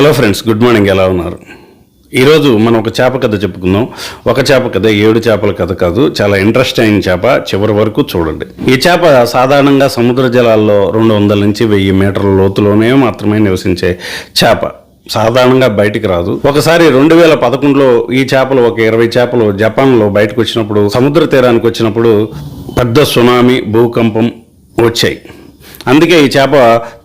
Hello friends good morning ఎలా ఉన్నారు? ఈరోజు మనం ఒక చేప కథ చెప్పుకుందాం. ఒక చేప కథ ఏడు చేపల కథ కాదు చాలా ఇంట్రెస్టింగ్ చేప చివరి వరకు చూడండి. ఈ చేప సాధారణంగా సముద్ర జలాల్లో రెండు వందల నుంచి వెయ్యి మీటర్ల లోతులోనే మాత్రమే నివసించే చేప. సాధారణంగా బయటికి రాదు. ఒకసారి రెండు వేల పదకొండులో ఈ చేపలు ఒక ఇరవై చేపలు జపాన్లో బయటకు వచ్చినప్పుడు సముద్ర తీరానికి వచ్చినప్పుడు పెద్ద సునామీ భూకంపం వచ్చాయి. అందుకే ఈ చేప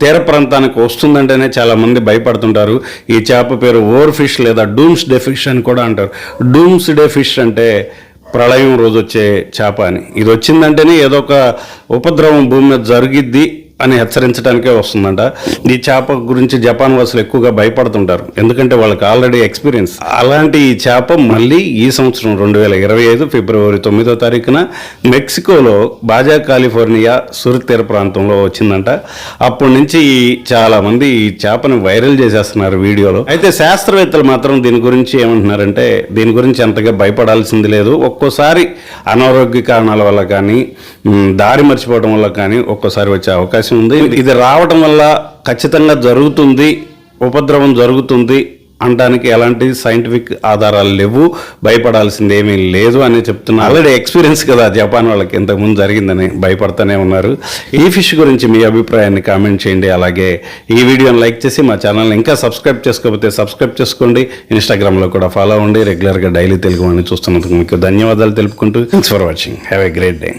తీర ప్రాంతానికి వస్తుందంటేనే చాలా మంది భయపడుతుంటారు. ఈ చేప పేరు ఓవర్ ఫిష్ లేదా డూమ్స్ డే ఫిష్ అని కూడా అంటారు. డూమ్స్ డే ఫిష్ అంటే ప్రళయం రోజు వచ్చే చేప అని. ఇది వచ్చిందంటేనే ఏదో ఒక ఉపద్రవం భూమి మీద జరిగిద్ది అని హెచ్చరించడానికే వస్తుందంట. ఈ చేప గురించి జపాన్ వాసులు ఎక్కువగా భయపడుతుంటారు. ఎందుకంటే వాళ్ళకి ఆల్రెడీ ఎక్స్పీరియన్స్ అలాంటి ఈ చేప మళ్ళీ ఈ సంవత్సరం రెండు వేల ఇరవై ఐదు ఫిబ్రవరి తొమ్మిదో తారీఖున మెక్సికోలో బాజా కాలిఫోర్నియా సుర్ తీర ప్రాంతంలో వచ్చిందంట. అప్పటి నుంచి చాలా మంది ఈ చేపను వైరల్ చేసేస్తున్నారు వీడియోలో. అయితే శాస్త్రవేత్తలు మాత్రం దీని గురించి ఏమంటున్నారంటే దీని గురించి అంతగా భయపడాల్సింది లేదు. ఒక్కోసారి అనారోగ్య కారణాల వల్ల కానీ దారి మర్చిపోవడం వల్ల కానీ ఒక్కోసారి వచ్చే అవకాశం అవకాశం ఉంది. ఇది రావడం వల్ల ఖచ్చితంగా జరుగుతుంది ఉపద్రవం జరుగుతుంది అనడానికి ఎలాంటి సైంటిఫిక్ ఆధారాలు లేవు. భయపడాల్సింది ఏమీ లేదు అని చెప్తున్నా ఆల్రెడీ ఎక్స్పీరియన్స్ కదా జపాన్ వాళ్ళకి. ఇంతకుముందు జరిగిందని భయపడుతూనే ఉన్నారు. ఈ ఫిష్ గురించి మీ అభిప్రాయాన్ని కామెంట్ చేయండి. అలాగే ఈ వీడియోని లైక్ చేసి మా ఛానల్ని ఇంకా సబ్స్క్రైబ్ చేసుకోకపోతే సబ్స్క్రైబ్ చేసుకోండి. ఇన్స్టాగ్రామ్లో కూడా ఫాలో అవ్వండి. రెగ్యులర్గా డైలీ తెలుగు అని చూస్తున్నందుకు మీకు ధన్యవాదాలు తెలుపుకుంటూ. Thanks for watching have a great day